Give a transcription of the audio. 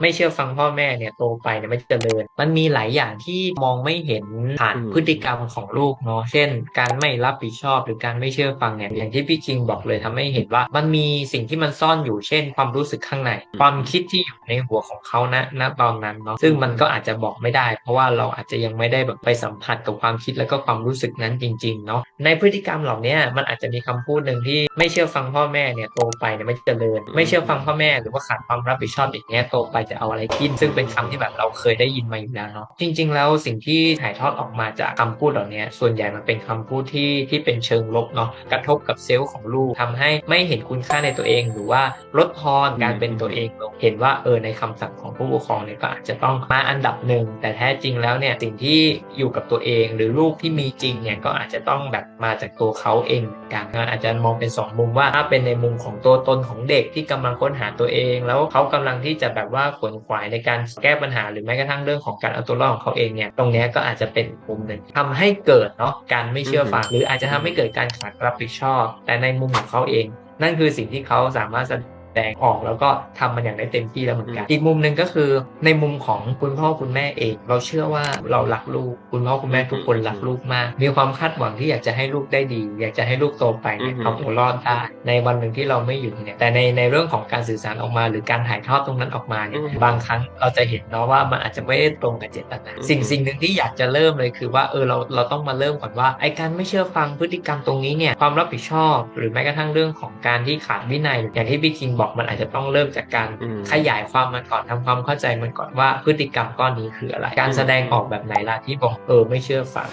ไม่เชื่อฟังพ่อแม่เนี่ยโตไปเนี่ยไม่เจริญ มันมีหลายอย่างที่มองไม่เห็นผ่านอืมพฤติกรรมของลูกเนาะเช่น การไม่รับผิดชอบหรือการไม่เชื่อฟังเนี่ยอย่างที่พี่คิงบอกเลยทำให้เห็นว่า มันมีสิ่งที่มันซ่อนอยู่เช่น ความรู้สึกข้างใน ความคิดที่อยู่ในหัวของเขานะณตอนนั้นเนาะซึ่งมันก็อาจจะบอกไม่ได้ เพราะว่าเราอาจจะยังไม่ได้แบบไปสัมผัสกับความคิดแล้วก็ความรู้สึกนั้นจริงๆเนาะในพฤติกรรมเหล่าเนี้ยมันอาจจะมีคำพูดหนึ่งที่ไม่เชื่อฟังพ่อแม่เนี่ยโตไปเนี่ยไม่เจริญ ไม่เชื่อฟังพ่อแม่หรือว่าขาดความรับผิดชอบอย่างเงี้ยโตไปจะเอาอะไรกิน ซึ่งเป็นคำที่แบบเราเคยได้ยินมาอยู่แล้วเนาะจริง ๆ แล้วสิ่งที่ถ่ายทอดออกมาจากคำพูดเหล่านี้ส่วนใหญ่มันเป็นคำพูดที่ที่เป็นเชิงลบเนาะกระทบกับเซลล์ของลูกทำให้ไม่เห็นคุณค่าในตัวเอง หรือว่าลดทอนการเป็นตัวเองลงเห็นว่าเออในคำสั่งของผู้ปกครองเนี่ยก็อาจจะต้องมาอันดับหนึ่งแต่แท้จริงแล้วเนี่ยสิ่งที่อยู่กับตัวเองหรือลูกที่มีจริงเนี่ยก็อาจจะต้องแบบมาจากตัวเขาเองเหมือนกันอาจจะมองเป็นสองมุมว่าถ้าเป็นในมุมของตัวตนของเด็กที่กำลังค้นหาตัวเอง แล้วเขากำลังที่จะแบบว่าขวนขวายในการแก้ปัญหาหรือแม้กระทั่งเรื่องของการเอาตัวรอดของเขาเองเนี่ยตรงนี้ก็อาจจะเป็นมุมหนึ่งทำให้เกิดเนาะการไม่เชื่อฟังหรืออาจจะทำให้เกิดการขาดรับผิดชอบ แต่ในมุมของเขาเอง นั่นคือสิ่งที่เขาสามารถ ดงออก แล้วก็ทำมันอย่างได้เต็มที่แล้วเหมือนกัน อีกมุมหนึ่งก็คือในมุมของคุณพ่อคุณแม่เอง เราเชื่อว่าเรารักลูกคุณพ่อคุณแม่ทุกคนรักลูกมาก มีความคาดหวังที่อยากจะให้ลูกได้ดี อยากจะให้ลูกโตไปเนี่ยอือฮึเอาตัวรอดได้ในวันหนึ่งที่เราไม่อยู่เนี่ยแต่ในในเรื่องของการสื่อสารออกมา หรือการถ่ายทอดตรงนั้นออกมาเนี่ยบางครั้งเราจะเห็นเนาะว่ามันอาจจะไม่ได้ตรงกับเจตนาสิ่งสิ่งหนึ่งที่อยากจะเริ่มเลยคือว่าเออเราเราต้องมาเริ่มก่อนว่าไอการไม่เชื่อฟังพฤติกรรมตรงนี้เนี่ยความรับผิดชอบ หรือแม้กระทั่งเรื่องของการที่ขาดวินัยอย่างที่พี่คิงบอกมันอาจจะต้องเริ่มจากการอืมขยายความมันก่อนทำความเข้าใจมันก่อนว่าพฤติกรรมก้อนนี้คืออะไร การแสดงออกแบบไหนล่ะที่บอกเออไม่เชื่อฟัง